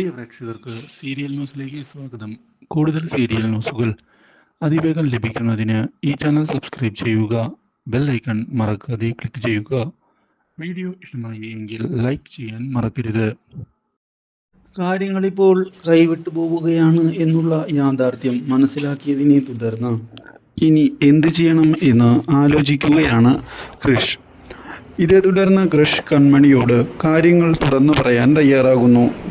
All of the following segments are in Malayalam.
പ്രിയ പ്രേക്ഷകർക്ക് സീരിയൽ ന്യൂസിലേക്ക് സ്വാഗതം. കൂടുതൽ സീരിയൽ ന്യൂസുകൾ അതിവേഗം ലഭിക്കുന്നതിന് ഈ ചാനൽ സബ്സ്ക്രൈബ് ചെയ്യുക ബെൽ ഐക്കൺ മറക്കാതെ ക്ലിക്ക് ചെയ്യുക. വീഡിയോ ഇഷ്ടമായി എങ്കിൽ ലൈക്ക് ചെയ്യാൻ മറക്കരുത്. കാര്യങ്ങളിപ്പോൾ കൈവിട്ടു പോവുകയാണ് എന്നുള്ള യാഥാർത്ഥ്യം മനസ്സിലാക്കിയതിനെ തുടർന്ന് ഇനി എന്ത് ചെയ്യണം എന്ന് ആലോചിക്കുകയാണ് കൃഷ് ഇതേ തുടർന്ന് ക്രിഷ് കൺമണിയോട് കാര്യങ്ങൾ തുറന്നു പറയാൻ തയ്യാറാകുന്നു.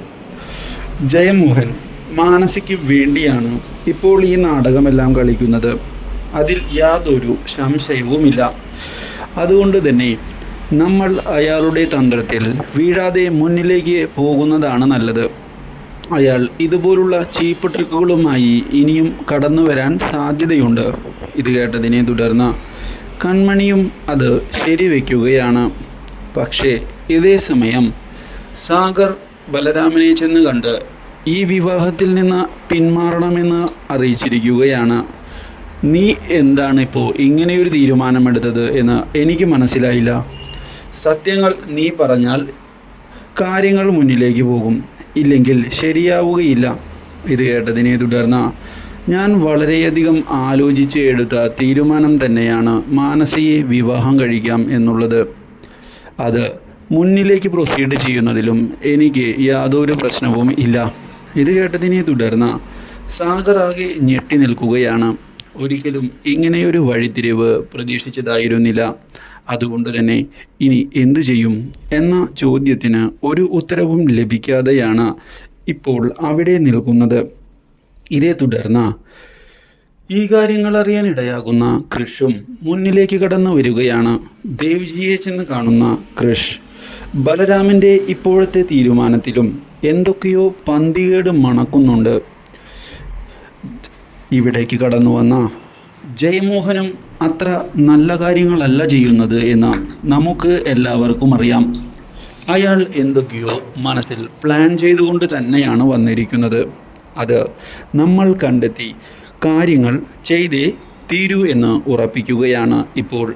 ജയമോഹൻ മാനസിക്ക് വേണ്ടിയാണ് ഇപ്പോൾ ഈ നാടകമെല്ലാം കളിക്കുന്നത്. അതിൽ യാതൊരു സംശയവുമില്ല. അതുകൊണ്ട് തന്നെ നമ്മൾ അയാളുടെ തന്ത്രത്തിൽ വീഴാതെ മുന്നിലേക്ക് പോകുന്നതാണ് നല്ലത്. അയാൾ ഇതുപോലുള്ള ചീപ്പ് ട്രിക്കുകളുമായി ഇനിയും കടന്നു വരാൻ സാധ്യതയുണ്ട്. ഇത് കേട്ടതിനെ തുടർന്ന് കൺമണിയും അത് ശരിവെക്കുകയാണ്. പക്ഷേ ഇതേ സമയം സാഗർ ബലരാമനെ ചെന്ന് കണ്ട് ഈ വിവാഹത്തിൽ നിന്ന് പിന്മാറണമെന്ന് അറിയിച്ചിരിക്കുകയാണ്. നീ എന്താണ് ഇപ്പോൾ ഇങ്ങനെയൊരു തീരുമാനമെടുത്തത് എന്ന് എനിക്ക് മനസ്സിലായില്ല. സത്യങ്ങൾ നീ പറഞ്ഞാൽ കാര്യങ്ങൾ മുന്നിലേക്ക് പോകും. ഇല്ലെങ്കിൽ ശരിയാവുകയില്ല. ഇത് കേട്ടതിനെ തുടർന്ന് ഞാൻ വളരെയധികം ആലോചിച്ച് എടുത്ത തീരുമാനം തന്നെയാണ് മാനസയെ വിവാഹം കഴിക്കാം എന്നുള്ളത്. അത് മുന്നിലേക്ക് പ്രൊസീഡ് ചെയ്യുന്നതിലും എനിക്ക് യാതൊരു പ്രശ്നവും ഇല്ല. ഇത് കേട്ടതിനെ തുടർന്ന് സാഗർ ആകെ ഞെട്ടി നിൽക്കുകയാണ്. ഒരിക്കലും ഇങ്ങനെയൊരു വഴിത്തിരിവ് പ്രതീക്ഷിച്ചതായിരുന്നില്ല. അതുകൊണ്ട് തന്നെ ഇനി എന്തു ചെയ്യും എന്ന ചോദ്യത്തിന് ഒരു ഉത്തരവും ലഭിക്കാതെയാണ് ഇപ്പോൾ അവിടെ നിൽക്കുന്നത്. ഇതേ തുടർന്ന് ഈ കാര്യങ്ങൾ അറിയാൻ ഇടയാകുന്ന കൃഷും മുന്നിലേക്ക് കടന്നു വരികയാണ്. ദേവ്ജിയെ ചെന്ന് കാണുന്ന കൃഷ് ബലരാമന്റെ ഇപ്പോഴത്തെ തീരുമാനത്തിലും എന്തൊക്കെയോ പന്തികേട് മണക്കുന്നുണ്ട്. ഇവിടേക്ക് കടന്നു വന്ന ജയമോഹനും അത്ര നല്ല കാര്യങ്ങളല്ല ചെയ്യുന്നത് എന്ന് നമുക്ക് എല്ലാവർക്കും അറിയാം. അയാൾ എന്തൊക്കെയോ മനസ്സിൽ പ്ലാൻ ചെയ്തുകൊണ്ട് തന്നെയാണ് വന്നിരിക്കുന്നത്. അത് നമ്മൾ കണ്ടെത്തി കാര്യങ്ങൾ ചെയ്തേ തീരൂ എന്ന് ഉറപ്പിക്കുകയാണ് ഇപ്പോൾ